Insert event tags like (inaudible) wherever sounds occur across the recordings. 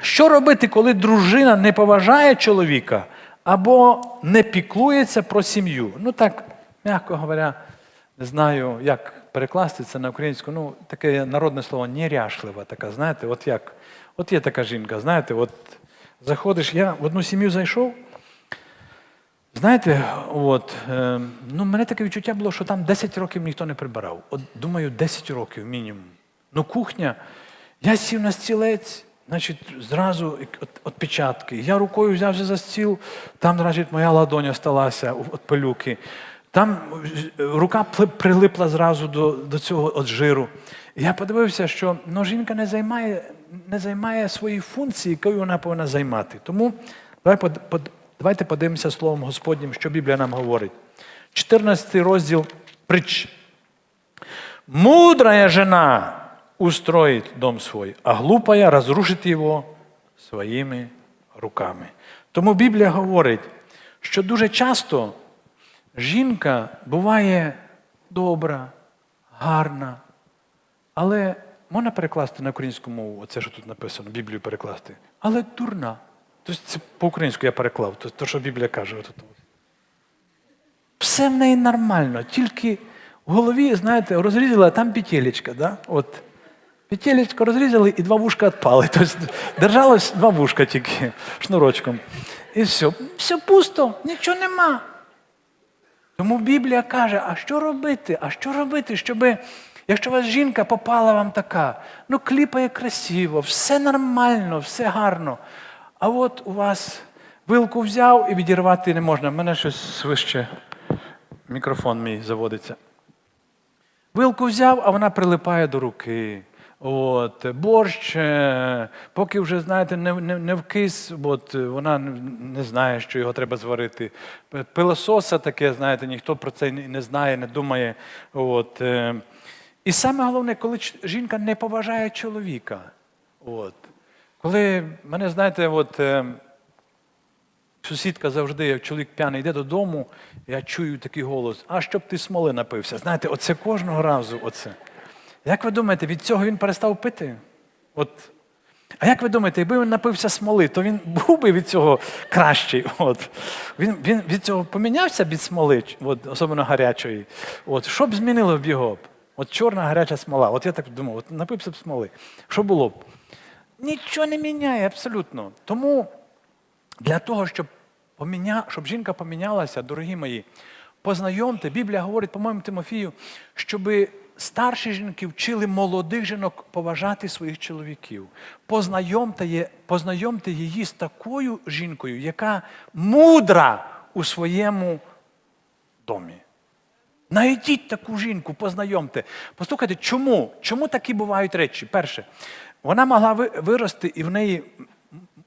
Що робити, коли дружина не поважає чоловіка або не піклується про сім'ю? Ну так, м'яко говоря, не знаю, як перекласти це на українську. Ну, таке народне слово неряшлива така, знаєте, от як. От є така жінка, знаєте, от заходиш, я в одну сім'ю зайшов. Знаєте, от, е, ну, мене таке відчуття було, що там 10 років ніхто не прибирав. От, думаю, 10 років мінімум. Ну, кухня, я сів на стілець, значить, зразу от. Я рукою взявся за стіл, там, значить, моя ладоня сталася від пилюки. Там рука прилипла зразу до, до цього от жиру. Я подивився, що ну, жінка не займає, не займає свої функції, якою вона повинна займати. Тому давай под, под, давайте подивимося Словом Господнім, що Біблія нам говорить. 14 розділ притч. Мудрая жена устроит дом свой, а глупая разрушит його своїми руками. Тому Біблія говорить, що дуже часто жінка буває добра, гарна, але можна перекласти на українську мову, оце що тут написано, Біблію перекласти, але дурна. Тобто це по-українську я переклав, то, що Біблія каже. Все в неї нормально, тільки в голові, знаєте, розрізали, а там петелечка, да? От. Петелечко розрізали і два вушка відпали. (laughs) Тобто держалось два вушка тільки шнурочком. І все. Все пусто, нічого нема. Тому Біблія каже, а що робити? А що робити, щоб, якщо у вас жінка попала вам така, ну кліпає красиво, все нормально, все гарно. А от у вас вилку взяв і відірвати не можна. У мене щось свище мікрофон мій заводиться. Вилку взяв, а вона прилипає до руки. От, борщ, е, поки вже, знаєте, не, не, не вкис, от, вона не- знає, що його треба зварити. Пилососа таке, знаєте, ніхто про це не не знає, не думає. От. е. І саме головне, коли жінка не поважає чоловіка. От. Коли мене, знаєте, от, е, Сусідка завжди, як чоловік п'яний йде додому, я чую такий голос, а щоб ти смоли напився. Знаєте, оце кожного разу. оце. Як ви думаєте, від цього він перестав пити? От. А як ви думаєте, якби він напився смоли, то він був би від цього кращий. От. Він, він від цього помінявся від смоли, от, особливо гарячої. От. Що б змінило б його? От чорна гаряча смола. От я так думав, от напився б смоли. Що було б? Нічого не міняє абсолютно. Тому для того, щоб, поміня... щоб жінка помінялася, дорогі мої, познайомте, Біблія говорить, по-моєму, Тимофію, щоб старші жінки вчили молодих жінок поважати своїх чоловіків. Познайомте, познайомте її з такою жінкою, яка мудра у своєму домі. Найдіть таку жінку, познайомте. Послухайте, чому? Чому такі бувають речі? Перше, вона могла вирости і в неї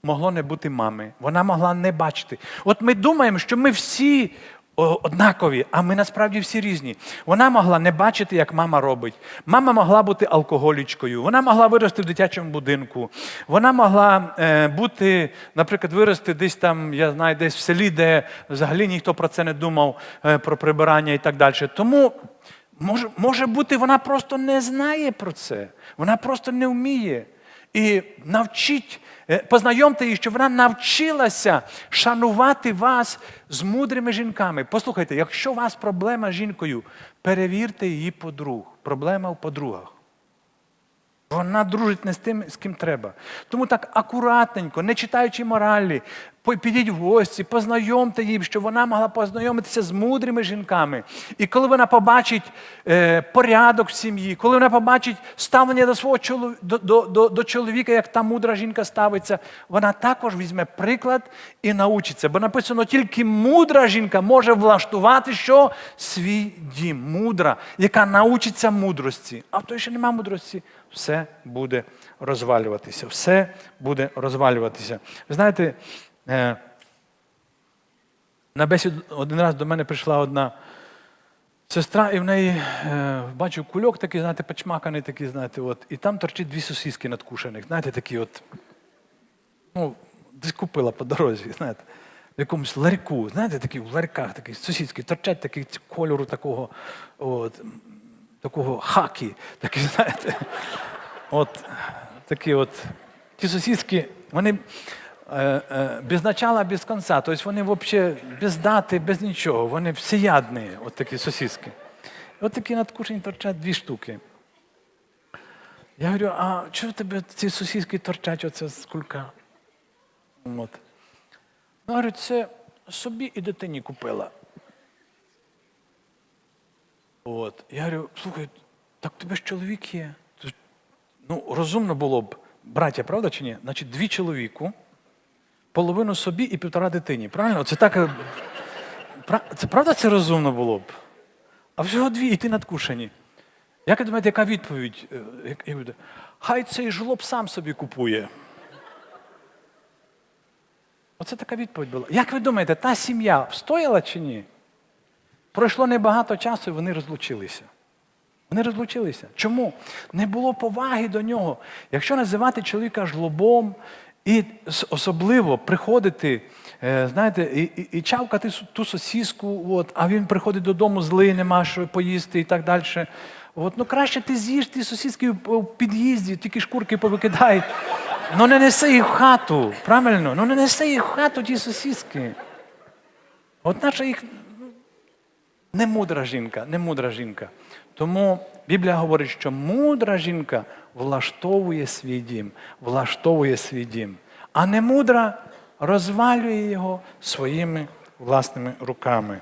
могло не бути мами. Вона могла не бачити. От ми думаємо, що ми всі однакові, а ми насправді всі різні. Вона могла не бачити, як мама робить. Мама могла бути алкоголічкою, вона могла вирости в дитячому будинку. Вона могла е, бути, наприклад, вирости десь там, я знаю, десь в селі, де взагалі ніхто про це не думав, е, про прибирання і так далі. Тому може, може бути, вона просто не знає про це, вона просто не вміє. І навчіть, е, познайомте її, щоб вона навчилася шанувати вас з мудрими жінками. Послухайте, якщо у вас проблема з жінкою, перевірте її подруг. Проблема в подругах. Вона дружить не з тим, з ким треба. Тому так акуратненько, не читаючи моралі, підіть в гості, познайомте її, щоб вона могла познайомитися з мудрими жінками. І коли вона побачить е, порядок в сім'ї, коли вона побачить ставлення до свого чолов... до, до, до, до чоловіка, як та мудра жінка ставиться, вона також візьме приклад і научиться. Бо написано, тільки мудра жінка може влаштувати що? свій дім. Мудра, яка научиться мудрості. А в той, що немає мудрості, все буде розвалюватися. Все буде розвалюватися. Ви знаєте, на бесіду один раз до мене прийшла одна сестра, і в неї е, бачу кульок такий, знаєте, пачмаканий такий, знаєте, от, і там торчить дві сосиски надкушених, знаєте, такі от, ну, десь купила по дорозі, знаєте, в якомусь ларьку, знаєте, такі в ларьках, такі сосиски, торчать такі кольору такого, от, такого хакі, такі, знаєте. От такі от ті сусідки, Вони е, е, без начала, без кінця. Тобто вони взагалі без дати, без нічого. Вони всеядні, от такі сосиски. От такі надкушені торчать дві штуки. Я говорю, а чого в тебе ці сосиски торчать оце з кулька? От. Ну, говорю, це собі і дитині купила. От. Я говорю, слухай, так тебе ж чоловік є. Ну, розумно було б, браття, правда чи ні? Значить, дві чоловіку, половину собі і півтора дитині. Правильно? Це так. е, Це правда це розумно було б? А всього дві, і ти надкушені. Як ви думаєте, яка відповідь? Е? Хай цей жлоб сам собі купує. Оце така відповідь була. Як ви думаєте, та сім'я встояла чи ні? Пройшло небагато часу, і вони розлучилися. Вони розлучилися. Чому? Не було поваги до нього. Якщо називати чоловіка жлобом і особливо приходити, е, знаєте, і, і, чавкати ту сосіску, от, а він приходить додому злий, нема що поїсти і так далі. От, ну краще ти з'їж ті сосиски в- під'їзді, тільки шкурки повикидай. Ну не неси їх в хату, правильно? Ну не неси їх в хату, ті сосиски. От наша їх не мудра жінка, не мудра жінка. Тому Біблія говорить, що мудра жінка влаштовує свій дім, влаштовує свій дім, а не мудра розвалює його своїми власними руками.